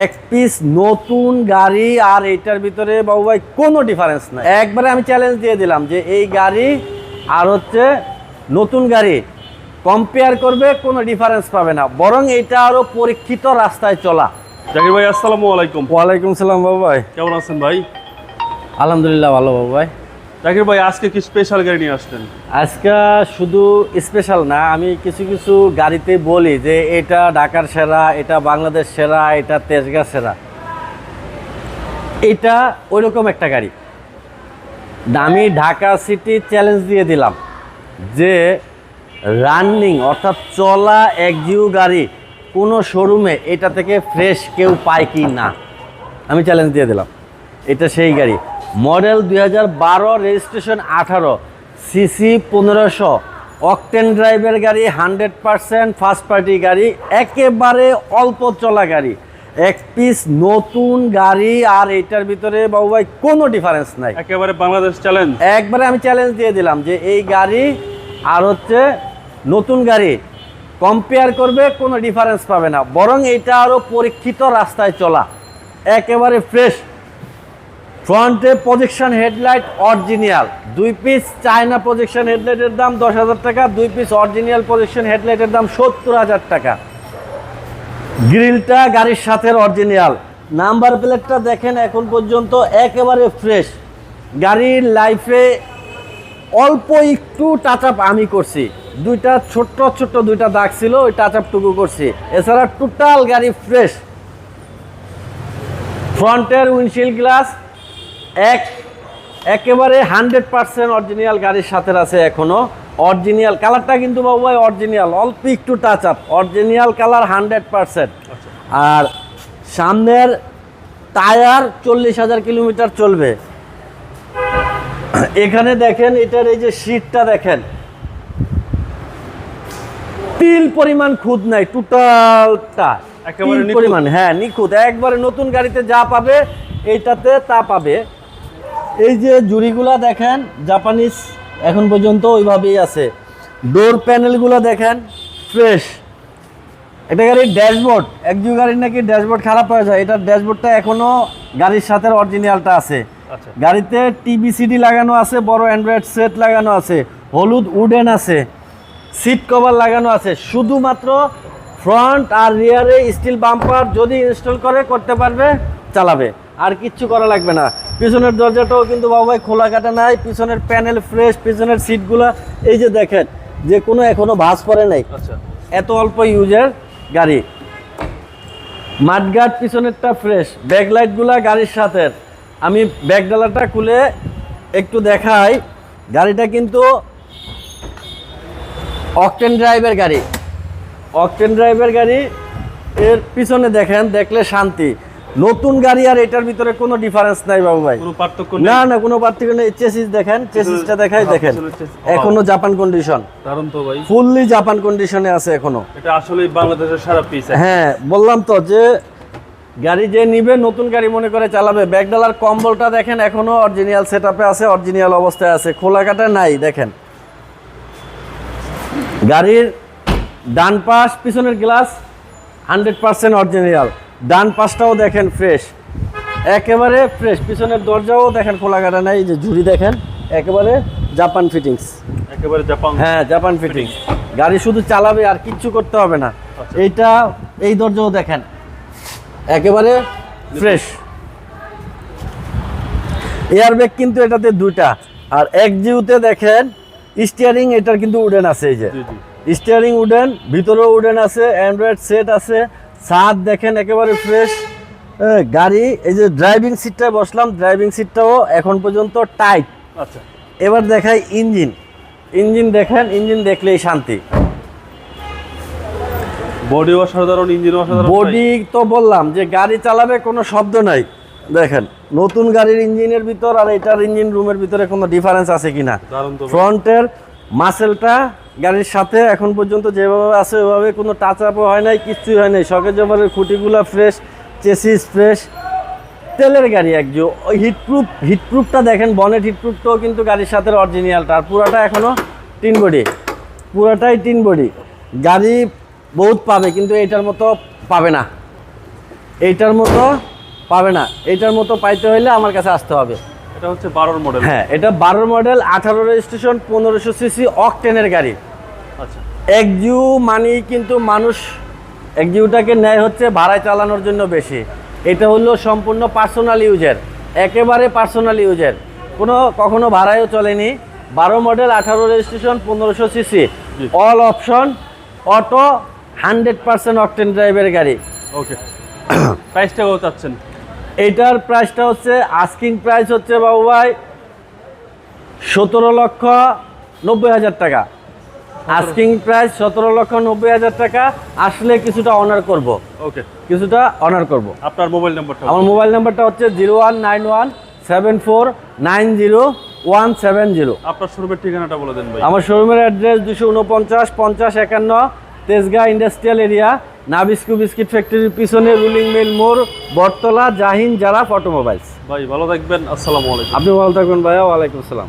এক পিস নতুন গাড়ি আর এটার ভিতরে বাবু ভাই কোনো ডিফারেন্স নাই। একবারে আমি চ্যালেঞ্জ দিয়ে দিলাম যে এই গাড়ি আর হচ্ছে নতুন গাড়ি কম্পেয়ার করবে কোনো ডিফারেন্স পাবে না। বরং এটা আরও পরীক্ষিত রাস্তায় চলা। জাকির ভাই আসসালামু আলাইকুম। ওয়ালাইকুম সালাম বাবু ভাই। কেমন আছেন ভাই? আলহামদুলিল্লাহ ভালো বাবু ভাই। জাকির ভাই, আজকে কি স্পেশাল গাড়ি নিয়ে আসছেন আজকে শুধু স্পেশাল না, আমি কিছু কিছু গাড়িতে বলি যে এটা ঢাকার সেরা, এটা বাংলাদেশ সেরা, এটা তেজগাঁ সেরা। এটা ওইরকম একটা গাড়ি। আমি ঢাকা সিটি চ্যালেঞ্জ দিয়ে দিলাম যে রানিং অর্থাৎ চলা একজিউ গাড়ি কোনো শোরুমে এটা থেকে ফ্রেশ কেউ পায় কি না। আমি চ্যালেঞ্জ দিয়ে দিলাম। এটা সেই গাড়ি। মডেল দুই হাজার বারো রেজিস্ট্রেশন আঠারো সিসি পনেরোশো অকটেন ড্রাইভের গাড়ি হান্ড্রেড পারসেন্ট ফার্স্ট পার্টি গাড়ি একেবারে অল্প চলা গাড়ি। এক পিস নতুন গাড়ি আর এটার ভিতরে বাবু ভাই কোনো ডিফারেন্স নাই। একেবারে বাংলাদেশ চ্যালেঞ্জ একবারে আমি চ্যালেঞ্জ দিয়ে দিলাম যে এই গাড়ি আর হচ্ছে নতুন গাড়ি কম্পেয়ার করবে কোনো ডিফারেন্স পাবে না। বরং এটা আরও পরীক্ষিত রাস্তায় চলা। একেবারে ফ্রেশ ফ্রন্টে প্রজেকশন হেডলাইট অরিজিনাল দুই পিস চায়না প্রজেকশন হেডলাইটের দাম দশ হাজার টাকা, দুই পিস অরিজিনাল প্রজেকশন হেডলাইটের দাম সত্তর হাজার টাকা। গ্রিলটা গাড়ির সাথে অরিজিনাল নাম্বার প্লেটটা দেখেন এখন পর্যন্ত একেবারে ফ্রেশ গাড়ির লাইফে অল্প একটু টাচ আপ আমি করছি। দুইটা ছোট্ট ছোট্ট দুইটা দাগ ছিল, ওই টাচ আপটুকু করছি। এছাড়া টোটাল গাড়ি ফ্রেশ ফ্রন্টের উইন্ডশিল্ড গ্লাস এক একেবারে হান্ড্রেড পার্সেন্ট অরিজিনাল গাড়ির সাথে আছে এখনও। অরিজিনাল কালারটা কিন্তু বাবু ভাই অরিজিনাল অল্প একটু touch up original colour hundred percent. আর সামনের টায়ার চল্লিশ হাজার কিলোমিটার চলবে। এখানে দেখেন এটার এই যে সিটটা দেখেন। তিল পরিমাণ খুদ নাই টোটালটা একেবারে পরিমাণ হ্যাঁ নিখুঁত। একবারে নতুন গাড়িতে যা পাবে এইটাতে তা পাবে। এই যে জুড়িগুলা দেখেন জাপানিজ এখন পর্যন্ত ওইভাবেই আছে। ডোর প্যানেলগুলো দেখেন ফ্রেশ এটা গাড়ির ড্যাশবোর্ড। এক একজু গাড়ির নাকি ড্যাশবোর্ড খারাপ হয়ে যায়। এটার ড্যাশবোর্ডটা এখনও গাড়ির সাথে অরিজিনালটা আছে। আচ্ছা। গাড়িতে টিভি সিডি লাগানো আছে বড় অ্যান্ড্রয়েড সেট লাগানো আছে হলুদ উডেন আছে সিট কভার লাগানো আছে। শুধুমাত্র ফ্রন্ট আর রিয়ারে স্টিল বাম্পার যদি ইনস্টল করে করতে পারবে চালাবে। আর কিচ্ছু করা লাগবে না। পিছনের দরজাটাও কিন্তু বাবা ভাই খোলা কাটা নাই পিছনের প্যানেল ফ্রেশ পিছনের সিটগুলা এই যে দেখেন যে কোনো এখনও ভাস পড়ে নাই। আচ্ছা। এত অল্প ইউজের গাড়ি। মাঠগার্ড পিছনেরটা ফ্রেশ ব্যাকলাইটগুলা গাড়ির সাথে। আমি ব্যাকডালাটা খুলে একটু দেখাই গাড়িটা কিন্তু অকটেন ড্রাইভের গাড়ি। অকটেন ড্রাইভের গাড়ি এর পিছনে দেখেন দেখলে শান্তি। নতুন গাড়ি আর এটার ভিতরে কোনো ডিফারেন্স নাই বাবু ভাই। কোনো পার্থক্য না না কোনো পার্থক্য নেই। চেসিস দেখেন চেসিসটা দেখাই হ্যাঁ, দেখেন। এখনও জাপান কন্ডিশন দারুণ তো ভাই। ফুললি জাপান কন্ডিশনে আছে এখনও। এটা আসলে বাংলাদেশের সারা পিস হ্যাঁ বললাম তো যে গাড়ি যে নিবে নতুন গাড়ি মনে করে চালাবে। ব্যাকডালার কম্বলটা দেখেন এখনও অরিজিনাল সেট আছে অরিজিনাল অবস্থায় আছে। খোলা কাটা নাই দেখেন। গাড়ির ডান পাশ পিছনের গ্লাস হান্ড্রেড পার্সেন্ট অরিজিনাল ডান পাশটাও দেখেন ফ্রেশ একেবারে ফ্রেশ পিছনের দরজাও দেখেন খোলা কাটা নাই এই যে ঝুড়ি দেখেন একেবারে জাপান ফিটিংস একেবারে জাপান হ্যাঁ জাপান ফিটিংস গাড়ি শুধু চালাবে আর কিচ্ছু করতে হবে না। আচ্ছা। এইটা এই দরজাও দেখেন। একেবারে ফ্রেশ এয়ারব্যাগ কিন্তু এটাতে দুইটা। আর এক জিউতে দেখেন স্টিয়ারিং এটার কিন্তু উডেন আছে এই যে। স্টিয়ারিং উডেন ভিতরেও উডেন আছে অ্যান্ড্রয়েড সেট আছে। ছাদ দেখেন একেবারে ফ্রেশ গাড়ি এই যে ড্রাইভিং সিটটায় বসলাম ড্রাইভিং সিটটাও এখন পর্যন্ত টাইট আচ্ছা। এবার দেখাই ইঞ্জিন ইঞ্জিন দেখেন ইঞ্জিন দেখলেই শান্তি। বডি অসাধারণ ইঞ্জিন অসাধারণ। বডি তো বললাম যে গাড়ি চালাবে কোনো শব্দ নাই। দেখেন নতুন গাড়ির ইঞ্জিনের ভিতর আর এটার ইঞ্জিন রুমের ভিতরে কোনো ডিফারেন্স আছে কিনা? ফ্রন্টের মাসেলটা গাড়ির সাথে এখন পর্যন্ত যেভাবে আছে ওইভাবে কোনো টাচ আপও হয় নাই, কিচ্ছুই হয় নাই। শখের জবারের খুঁটিগুলো ফ্রেশ চেসিস ফ্রেশ তেলের গাড়ি একজো হিটপ্রুফ হিটপ্রুফটা দেখেন বনেট হিটপ্রুফটাও কিন্তু গাড়ির সাথে অরিজিনালটা আর পুরাটা এখনও টিন বডি। পুরাটাই টিন বডি। গাড়ি বহুত পাবে, কিন্তু এটার মতো পাবে না। এইটার মতো পাবে না। এইটার মতো পাইতে হইলে আমার কাছে আসতে হবে। এটা হচ্ছে বারোর মডেল হ্যাঁ এটা বারোর মডেল আঠারো রেজিস্ট্রেশন পনেরোশো সিসি অকটেনের গাড়ি। আচ্ছা। একজিউ মানি কিন্তু মানুষ একজিউটাকে নেয় হচ্ছে ভাড়ায় চালানোর জন্য বেশি। এটা হলো সম্পূর্ণ পার্সোনাল ইউজের একেবারে পার্সোনাল ইউজের কোনো কখনো ভাড়ায়ও চলেনি। বারো মডেল আঠারো রেজিস্ট্রেশন পনেরোশো CC. All option auto hundred percent octane ড্রাইভের গাড়ি। ওকে প্রাইসটা কত চাচ্ছেন। এইটার প্রাইসটা হচ্ছে আস্কিং প্রাইস হচ্ছে বাবু ভাই সতেরো লক্ষ নব্বই হাজার টাকা। আস্কিং প্রাইস সতেরো লক্ষ নব্বই হাজার টাকা আসলে কিছুটা অনার করব। ওকে কিছুটা অনার করব। আপনার মোবাইল নাম্বারটা আমার মোবাইল নাম্বারটা হচ্ছে zero one nine one seven four nine zero one seven zero. আপনার শোরুমের ঠিকানাটা বলে দেন ভাই। আমার শোরুমের অ্যাড্রেস দুশো উনপঞ্চাশ পঞ্চাশ একান্ন Tejgaon industrial area Nabisco biscuit ফ্যাক্টরির পিছনে রুলিং মিল মোড় বটতলা জাহিন জারাফ অটোমোবাইলস। ভাই ভালো থাকবেন। আসসালামু আলাইকুম। আপনি ভালো থাকবেন ভাইয়া। ওয়ালাইকুম আসসালাম।